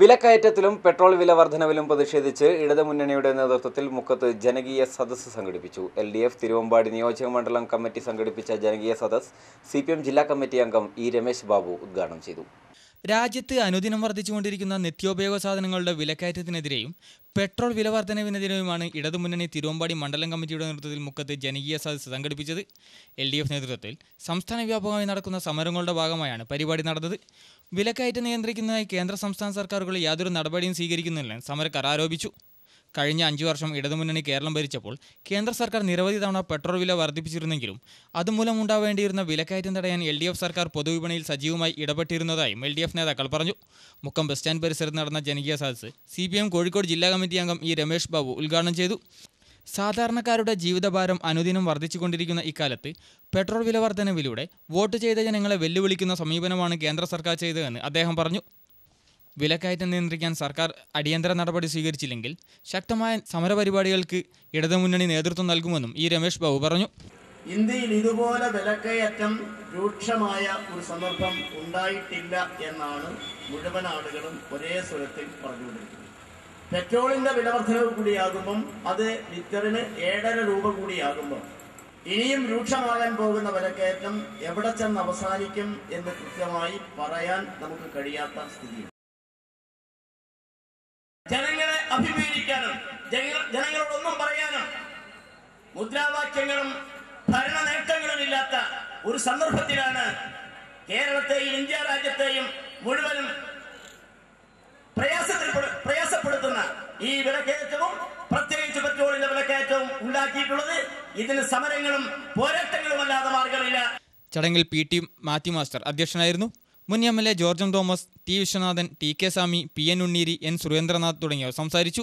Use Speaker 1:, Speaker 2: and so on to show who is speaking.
Speaker 1: വിലക്കയറ്റത്തിലും petrol വില വർധനവിലും പ്രതിഷേധിച്ച് ഇടതുമുന്നണിയുടെ നേതൃത്വത്തിൽ മുക്കത്ത് ജനകീയ സദസ്സ് സംഘടിപ്പിച്ചു. എൽ ഡി എഫ് തിരുവമ്പാടി നിയോജക മണ്ഡലം കമ്മിറ്റി സംഘടിപ്പിച്ച ജനകീയ സദസ്സ് സി ജില്ലാ കമ്മിറ്റി അംഗം ഇ രമേശ് ബാബു ഉദ്ഘാടനം ചെയ്തു.
Speaker 2: രാജ്യത്ത് അനുദിനം വർദ്ധിച്ചുകൊണ്ടിരിക്കുന്ന നിത്യോപയോഗ സാധനങ്ങളുടെ വിലക്കയറ്റത്തിനെതിരെയും പെട്രോൾ വില വർധനവിനെതിരെയുമാണ് ഇടതുമുന്നണി തിരുവമ്പാടി മണ്ഡലം കമ്മിറ്റിയുടെ നേതൃത്വത്തിൽ മുക്കത്ത് ജനകീയ സദസ്സ് സംഘടിപ്പിച്ചത്. എൽ ഡി എഫ് നേതൃത്വത്തിൽ സംസ്ഥാന വ്യാപകമായി നടക്കുന്ന സമരങ്ങളുടെ ഭാഗമായാണ് പരിപാടി നടന്നത്. വിലക്കയറ്റം നിയന്ത്രിക്കുന്നതിനായി കേന്ദ്ര സംസ്ഥാന സർക്കാരുകൾ യാതൊരു നടപടിയും സ്വീകരിക്കുന്നില്ലെന്ന് സമരക്കാർ ആരോപിച്ചു. കഴിഞ്ഞ അഞ്ചു വർഷം ഇടതുമുന്നണി കേരളം ഭരിച്ചപ്പോൾ കേന്ദ്ര സർക്കാർ നിരവധി തവണ പെട്രോൾ വില വർദ്ധിപ്പിച്ചിരുന്നെങ്കിലും അതുമൂലം ഉണ്ടാവേണ്ടിയിരുന്ന വിലക്കയറ്റം തടയാൻ എൽ ഡി എഫ് സർക്കാർ പൊതുവിപണിയിൽ സജീവമായി ഇടപെട്ടിരുന്നതായും എൽ ഡി എഫ് നേതാക്കൾ പറഞ്ഞു. മുക്കം ബസ് സ്റ്റാൻഡ് പരിസരത്ത് നടന്ന ജനകീയ സദസ്സ് സി പി എം കോഴിക്കോട് ജില്ലാ കമ്മിറ്റി അംഗം ഇ രമേഷ് ബാബു ഉദ്ഘാടനം ചെയ്തു. സാധാരണക്കാരുടെ ജീവിതഭാരം അനുദിനം വർദ്ധിച്ചുകൊണ്ടിരിക്കുന്ന ഇക്കാലത്ത് പെട്രോൾ വില വർധനവിലൂടെ വോട്ട് ചെയ്ത ജനങ്ങളെ വെല്ലുവിളിക്കുന്ന സമീപനമാണ് കേന്ദ്ര സർക്കാർ ചെയ്തതെന്ന് അദ്ദേഹം പറഞ്ഞു. വിലക്കയറ്റം നിയന്ത്രിക്കാൻ സർക്കാർ അടിയന്തര നടപടി സ്വീകരിച്ചില്ലെങ്കിൽ ശക്തമായ സമരപരിപാടികൾക്ക് ഇടതുമുന്നണി നേതൃത്വം നൽകുമെന്നും ഇ രമേഷ് ബാബു പറഞ്ഞു.
Speaker 3: ഇന്ത്യയിൽ ഇതുപോലെ വിലക്കയറ്റം രൂക്ഷമായ ഒരു സന്ദർഭം ഉണ്ടായിട്ടില്ല എന്നാണ് മുഴുവൻ ആളുകളും ഒരേ സ്വരത്തിൽ പറഞ്ഞുകൊണ്ടിരിക്കുന്നത്. പെട്രോളിന്റെ വിലവർദ്ധനവ് കൂടിയാകുമ്പം അത് ലിറ്ററിന് ഏഴര രൂപ കൂടിയാകുമ്പോൾ ഇനിയും രൂക്ഷമാകാൻ പോകുന്ന വിലക്കയറ്റം എവിടെ ചെന്ന് അവസാനിക്കും എന്ന് കൃത്യമായി പറയാൻ നമുക്ക് കഴിയാത്ത സ്ഥിതിയാണ് ജനങ്ങളോടൊന്നും പറയാനും മുദ്രാവാക്യങ്ങളും ഭരണ നേട്ടങ്ങളും ഇല്ലാത്ത ഒരു സന്ദർഭത്തിലാണ് കേരളത്തെയും ഇന്ത്യ രാജ്യത്തെയും മുഴുവനും പ്രയാസത്തിൽ പ്രയാസപ്പെടുത്തുന്ന ഈ വിലക്കയറ്റവും പ്രത്യേകിച്ച് പെട്രോളിന്റെ വിലക്കയറ്റവും ഉണ്ടാക്കിയിട്ടുള്ളത് ഇതിന് സമരങ്ങളും പോരാട്ടങ്ങളും അല്ലാതെ മാർഗമില്ല
Speaker 2: ചടങ്ങിൽ പി ടി മാത്യു മാസ്റ്റർ അധ്യക്ഷനായിരുന്നു. മുൻ M L A Georgen Thomas T Viswanathan T K Swami P N Unneeri N Surendranath തുടങ്ങിയവർ സംസാരിച്ചു.